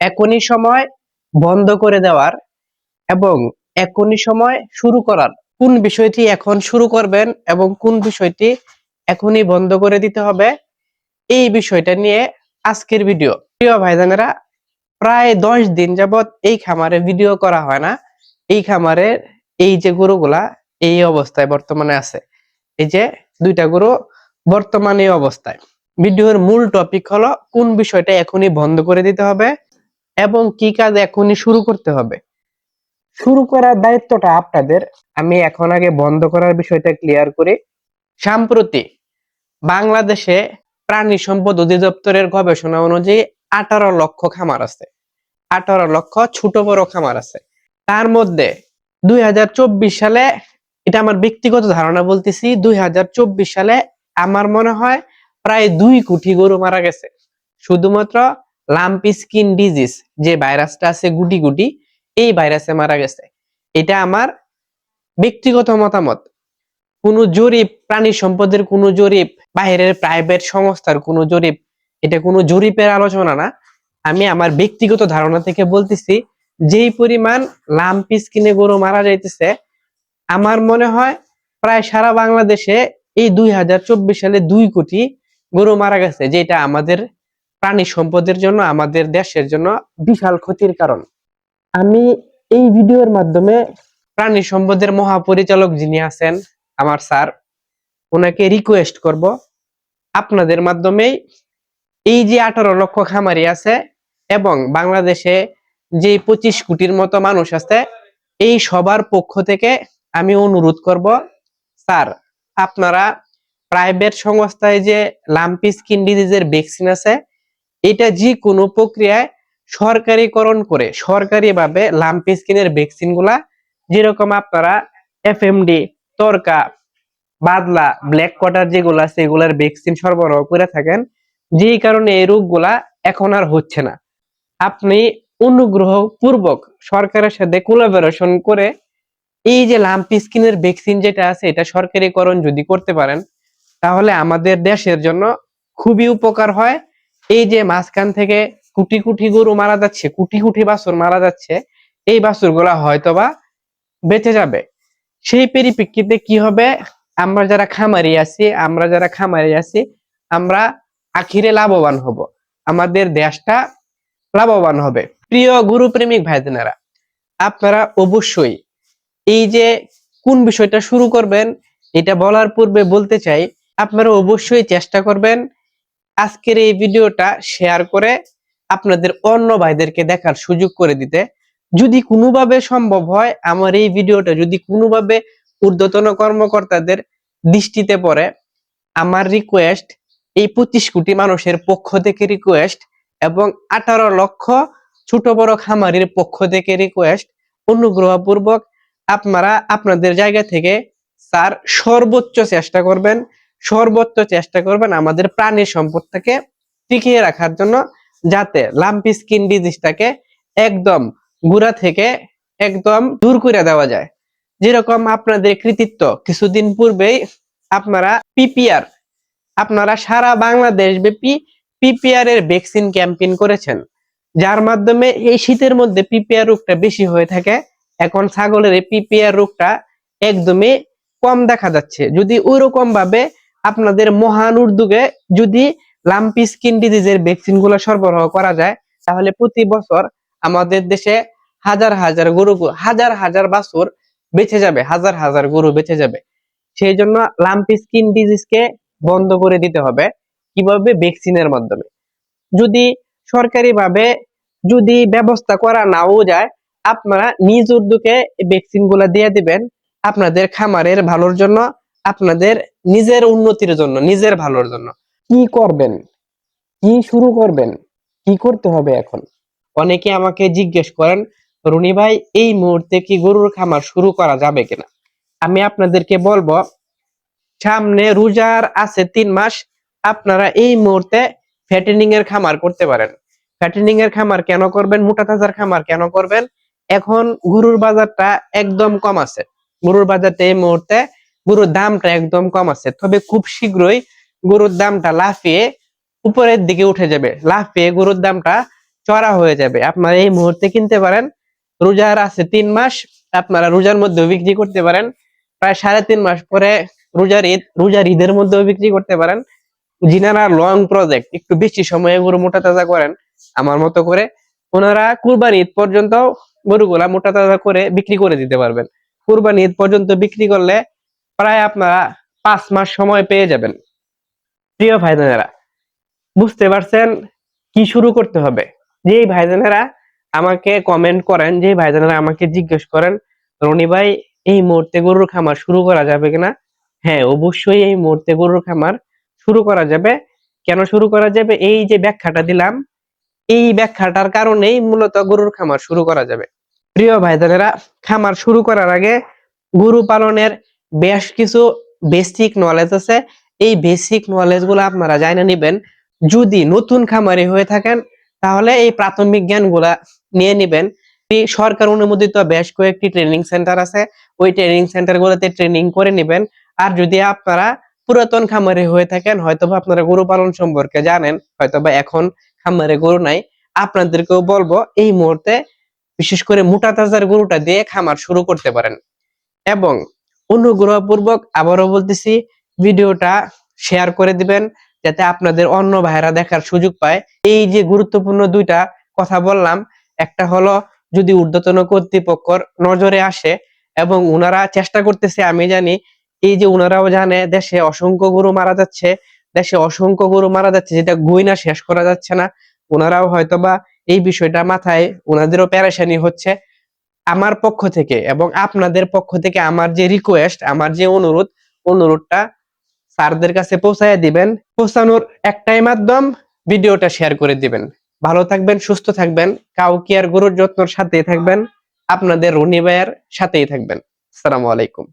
এখনই সময় বন্ধ করে দেওয়ার এবং এখনই সময় শুরু করার। কোন বিষয়টি এখন শুরু করবেন এবং কোন বিষয়টি এখনই বন্ধ করে দিতে হবে, এই বিষয়টা নিয়ে আজকের ভিডিও। প্রিয় ভাইজানেরা, প্রায় দশ দিন যাবত এই খামারে ভিডিও করা হয় না। এই খামারের এই যে গরুগুলা, এই অবস্থায় বর্তমানে আছে। এই যে দুইটা গরু বর্তমানে অবস্থায়। ভিডিওর মূল টপিক হলো কোন বিষয়টা এখনই বন্ধ করে দিতে হবে এবং কি কাজ এখনই শুরু করতে হবে? শুরু করার দায়িত্বটা আপনাদের। আমি এখন আগে বন্ধ করার বিষয়টা ক্লিয়ার করি। সাম্প্রতি বাংলাদেশে প্রাণী সম্পদ অধিদপ্তরের গবেষণা অনুযায়ী আঠারো লক্ষ খামার আছে। আঠারো লক্ষ ছোট বড় খামার আছে। তার মধ্যে দুই হাজার চব্বিশ সালে এটা আমার ব্যক্তিগত ধারণা বলতেছি দুই হাজার চব্বিশ সালে আমার মনে হয় প্রায় দুই কোটি গরু মারা গেছে। শুধুমাত্র লাম্পি স্কিন ডিজিজ যে ভাইরাসটা আছে গুটি গুটি, এই ভাইরাসে মারা গেছে। এটা আমার ব্যক্তিগত মতামত। কোনো জরিপ, প্রাণী সম্পদের কোনো জরিপ, বাইরের প্রাইভেট সংস্থার কোনো জরিপ, এটা কোনো জরিপের আলোচনা না। আমি আমার ব্যক্তিগত ধারণা থেকে বলতেছি, যেই পরিমাণ লাম্পি স্কিনে গরু মারা যাইতেছে, আমার মনে হয় প্রায় সারা বাংলাদেশে এই দুই হাজার চব্বিশ সালে দুই কোটি গরু মারা গেছে, যেটা আমাদের প্রাণী সম্পদের জন্য আমাদের দেশের জন্য বিশাল ক্ষতির কারণ। আমি এই ভিডিওর মাধ্যমে প্রাণী সম্পদের মহাপরিচালক যিনি আছেন আমার স্যার ওনাকে রিকোয়েস্ট করব। আপনাদের মাধ্যমেই এই যে আঠারো লক্ষ খামারি আছে এবং বাংলাদেশে যে পঁচিশ কোটির মতো মানুষ আছে এই সবার পক্ষ থেকে আমি অনুরোধ করব স্যার আপনারা প্রাইভেট সংস্থায় যে লাম্পি স্কিন ডিজিজের ভ্যাকসিন আছে এটা যে কোনো প্রক্রিয়ায় সরকারিকরণ করে, সরকারিভাবে লাম্পি স্কিনের ভ্যাকসিনগুলা, যেরকম আপনারা এফএমডি তরকা বাদলা ব্ল্যাক কোয়াটার যেগুলো আছে, এগুলার ভ্যাকসিন সরবরাহ করে থাকেন, যেই কারণে এই রোগগুলা এখন আর হচ্ছে না। আপনি অনুগ্রহ পূর্বক সরকারের সাথে কোলাবোরেশন করে এই যে লাম্পি স্কিনের ভ্যাকসিন যেটা আছে, এটা সরকারিকরণ যদি করতে পারেন, তাহলে আমাদের দেশের জন্য খুবই উপকার হয়। এই যে মাঝখান থেকে কোটি কোটি গরু মারা যাচ্ছে, কোটি কোটি বাছুর মারা যাচ্ছে, এই বাছুরগুলা হয়তোবা বেঁচে যাবে। সেই পরিপ্রেক্ষিতে কি হবে? আমরা যারা খামারি আছি, আমরা যারা খামারি আছি, আমরা আখিরে লাভবান হব। আমাদের দেশটা লাভবান হবে। প্রিয় গুরু প্রেমিক ভাইদেনারা, আপনারা অবশ্যই এই যে কোন বিষয়টা শুরু করবেন, এটা বলার পূর্বে বলতে চাই, আপনারা অবশ্যই চেষ্টা করবেন আজকের এই ভিডিওটা শেয়ার করে আপনাদের অন্য ভাইদেরকে দেখার সুযোগ করে দিতে। যদি কোনোভাবে সম্ভব হয়, আমার এই ভিডিওটা যদি কোনোভাবে ঊর্ধ্বতন কর্মকর্তাদের দৃষ্টিতে পড়ে, আমার রিকোয়েস্ট এই পঁচিশ কোটি মানুষের পক্ষ থেকে রিকোয়েস্ট এবং আঠারো লক্ষ ছোট বড় খামারির পক্ষ থেকে রিকোয়েস্ট অনুগ্রহপূর্বক আপনারা আপনাদের জায়গা থেকে, স্যার, সর্বোচ্চ চেষ্টা করবেন সর্বোচ্চ চেষ্টা করবেন আমাদের প্রাণী সম্পদটাকে টিকিয়ে রাখার জন্য, যাতে লাম্পি স্কিন ডিজিজটাকে একদম গুড়া থেকে একদম দূর করে দেওয়া যায়। যেরকম আপনাদের কৃতিত্ব, কিছুদিন পূর্বেই আপনারা পিপিআর, আপনারা সারা বাংলাদেশ ব্যাপী পিপিআর এর ভ্যাকসিন ক্যাম্পেইন করেছেন। যার মাধ্যমে এই শীতের মধ্যে পিপিআর রোগটা বেশি হয়ে থাকে। এখন ছাগলের পিপিআর রোগটা একদমই কম দেখা যাচ্ছে। যদি ওইরকম ভাবে আপনাদের মহান উদ্যোগে যদি লাম্পি স্কিন ডিজিজের ভ্যাকসিনগুলো সরবরাহ করা যায়, তাহলে প্রতি বছর আমাদের দেশে হাজার হাজার গরু, হাজার হাজার বাছুর বেঁচে যাবে, হাজার হাজার গরু বেঁচে যাবে। সেই জন্য লাম্পি স্কিন ডিজিজকে বন্ধ করে দিতে হবে কীভাবে? ভ্যাকসিনের মাধ্যমে। যদি সরকারিভাবে যদি ব্যবস্থা করা নাও যায়, আপনারা নিজ উদ্যোগে ভ্যাকসিনগুলা দিয়ে দিবেন, আপনাদের খামারের ভালোর জন্য আপনাদের নিজের উন্নতির জন্য নিজের ভালোর জন্য। কি করবেন? কি শুরু করবেন? কি করতে হবে এখন? অনেকে আমাকে জিজ্ঞেস করেন রুনি ভাই এই মুহূর্তে কি গরুর খামার শুরু করা যাবে কিনা? আমি আপনাদেরকে বলব সামনে রোজার আছে তিন মাস আপনারা এই মুহূর্তে ফ্যাটেনিং এর খামার করতে পারেন। ফ্যাটেনিং এর খামার কেন করবেন? মোটা তাজার খামার কেন করবেন? এখন গরুর বাজারটা একদম কম আছে। গরুর বাজারটা এই মুহূর্তে গরুর দামটা একদম কম আছে। তবে খুব শীঘ্রই গরুর দামটা লাফিয়ে উপরের দিকে উঠে যাবে। লাফিয়ে গরুর দামটা চড়া হয়ে যাবে। আপনারা এই মুহূর্তে কিনতে পারেন। রোজার আছে তিন মাস। আপনারা রোজার মধ্যেও বিক্রি করতে পারেন। প্রায় সাড়ে তিন মাস পরে রোজার ঈদ, রোজার ঈদের মধ্যেও বিক্রি করতে পারেন। যিনারা লং প্রজেক্ট একটু বেশি সময়ে গরু মোটা তাজা করেন, আমার মতো করে ওনারা কুরবানি ঈদ পর্যন্ত গরুগুলা মোটা তাজা করে বিক্রি করে দিতে পারবেন। কুরবানি ঈদ পর্যন্ত বিক্রি করলে প্রায় আপনারা পাঁচ মাস সময় পেয়ে যাবেন। প্রিয় ভাইজানেরা, বুঝতে পারছেন কি শুরু করতে হবে? যেই ভাইজানেরা আমাকে কমেন্ট করেন যে ভাইজানেরা আমাকে জিজ্ঞেস করেন, রনি ভাই, এই মুহূর্তে গরুর খামার শুরু করা যাবে কিনা? হ্যাঁ অবশ্যই এই মুহূর্তে গরুর খামার শুরু করা যাবে। কেন শুরু করা যাবে? এই যে ব্যাখ্যাটা দিলাম, এই ব্যাখ্যাটার কারণেই মূলত গরুর খামার শুরু করা যাবে। প্রিয় ভাইজানেরা, খামার শুরু করার আগে গরু পালনের বেশ কিছু বেসিক নলেজ আছে। এই বেসিক নলেজগুলো আপনারা জানে নিবেন। যদি নতুন খামারি হয়ে থাকেন, তাহলে এই প্রাথমিক জ্ঞানগুলা নিয়ে নিবেন। সরকার অনুমোদিত বেশ কয়েকটি ট্রেনিং সেন্টার আছে। ওই ট্রেনিং সেন্টার গুলোতে ট্রেনিং করে নিবেন। আর যদি আপনারা পুরাতন খামারি হয়ে থাকেন, হয়তোবা আপনারা গরু পালন সম্পর্কে জানেন, হয়তোবা এখন খামারে গরু নাই। আপনাদেরকেও বলব, এই মুহূর্তে বিশেষ করে মোটা তাজার গরুটা দিয়ে খামার শুরু করতে পারেন। এবং অনুগ্রহপূর্বক আবারও বলতেছি, ভিডিওটা শেয়ার করে দিবেন, যাতে আপনাদের অন্য ভাইরা দেখার সুযোগ পায়। এই যে গুরুত্বপূর্ণ দুইটা কথা বললাম, একটা হলো যদি ঊর্ধ্বতন কর্তৃপক্ষর নজরে আসে এবং উনারা চেষ্টা করতেছে, আমি জানি, এই যে উনারাও জানে, দেশে অসংখ্য গরু মারা যাচ্ছে, দেশে অসংখ্য গরু মারা যাচ্ছে, যেটা গইনা শেষ করা যাচ্ছে না। ওনারাও হয়তোবা এই বিষয়টা মাথায় ওনাদেরও প্যারেশানি হচ্ছে। আমার পক্ষ থেকে এবং আপনাদের পক্ষ থেকে আমার যে রিকোয়েস্ট আমার যে অনুরোধ, অনুরোধটা স্যারদের কাছে পৌঁছায় দিবেন। পৌঁছানোর একটাই মাধ্যম, ভিডিওটা শেয়ার করে দিবেন। ভালো থাকবেন, সুস্থ থাকবেন, কাউকে আর গরুর যত্নর সাথেই থাকবেন, আপনাদের রনি ভাইয়ের সাথেই থাকবেন। আসসালামু আলাইকুম।